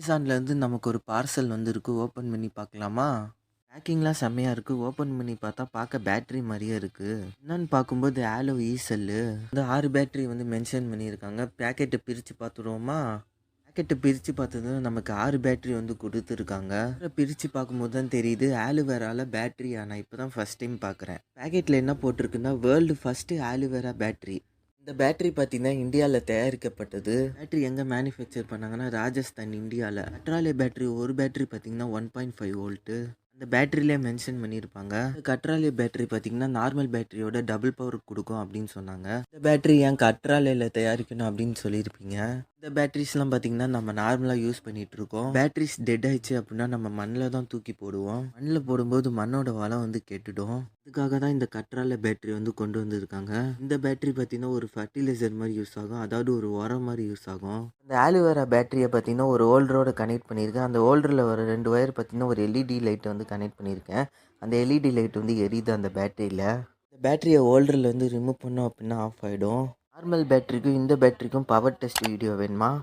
அமேசான்லேருந்து நமக்கு ஒரு பார்சல் வந்திருக்கு ஓப்பன் பண்ணி பார்க்கலாமா? பேக்கிங்லாம் செம்மையாக இருக்குது ஓப்பன் பண்ணி பார்த்தா பார்க்க பேட்ரி மாதிரியே இருக்குது என்னன்னு பார்க்கும்போது ஆலோ ஈசல்லு இந்த ஆறு பேட்ரி வந்து மென்ஷன் பண்ணியிருக்காங்க. பேக்கெட்டை பிரித்து பார்த்துருவோமா? பேக்கெட்டை பிரித்து பார்த்தது நமக்கு ஆறு பேட்ரி வந்து கொடுத்துருக்காங்க. பிரித்து பார்க்கும்போது தான் தெரியுது ஆலுவேரால பேட்ரியா நான் இப்போ தான் ஃபஸ்ட் டைம் பார்க்குறேன். பேக்கெட்டில் என்ன போட்டிருக்குன்னா world first aloe vera battery இந்த பேட்டரி பார்த்தீங்கன்னா இந்தியாவில் தயாரிக்கப்பட்டது. பேட்டரி எங்கே மேனுஃபேக்சர் பண்ணாங்கன்னா ராஜஸ்தான் இந்தியாவில் கட்ராலே பேட்டரி ஒரு பேட்டரி பார்த்தீங்கன்னா ஒன் பாயிண்ட் ஃபைவ் வோல்ட்டு அந்த பேட்டரியிலே மென்ஷன் பண்ணியிருப்பாங்க கட்ராலே பேட்டரி பார்த்தீங்கன்னா நார்மல் பேட்டரியோட டபுள் பவர் கொடுக்கும் அப்படின்னு சொன்னாங்க. இந்த பேட்டரி ஏன் கட்ராலேயில் தயாரிக்கணும் அப்படின்னு சொல்லியிருப்பீங்க. இந்த பேட்டரிஸ்லாம் பார்த்தீங்கன்னா நம்ம நார்மலாக யூஸ் பண்ணிகிட்ருக்கோம் இருக்கோம் பேட்டரிஸ் டெட் ஆயிடுச்சு அப்படின்னா நம்ம மண்ணில் தான் தூக்கி போடுவோம். மண்ணில் போடும்போது மண்ணோட வளம் வந்து கெட்டுடும். அதுக்காக தான் இந்த கற்றால பேட்டரி வந்து கொண்டு வந்திருக்காங்க. இந்த பேட்டரி பார்த்தீங்கன்னா ஒரு ஃபர்டிலைசர் மாதிரி யூஸ் ஆகும். அதாவது ஒரு உரம் மாதிரி யூஸ் ஆகும். அந்த ஆலுவேரா பேட்டரியை பார்த்தீங்கன்னா ஒரு ஹோல்டரோட கனெக்ட் பண்ணியிருக்கேன். அந்த ஹோல்டரில் வர ரெண்டு ஒயர் பார்த்தீங்கன்னா ஒரு எல்இடி லைட்டை வந்து கனெக்ட் பண்ணியிருக்கேன். அந்த எல்இடி லைட் வந்து எரியுது அந்த பேட்டரியில் இந்த பேட்டரியை ஹோல்டரில் வந்து ரிமூவ் பண்ணோம் அப்படின்னா ஆஃப் ஆகிடும் நார்மல் பேட்ரிக்கும் இந்த பேட்ரிக்கும் பவர் டெஸ்ட் வீடியோ வேணுமா?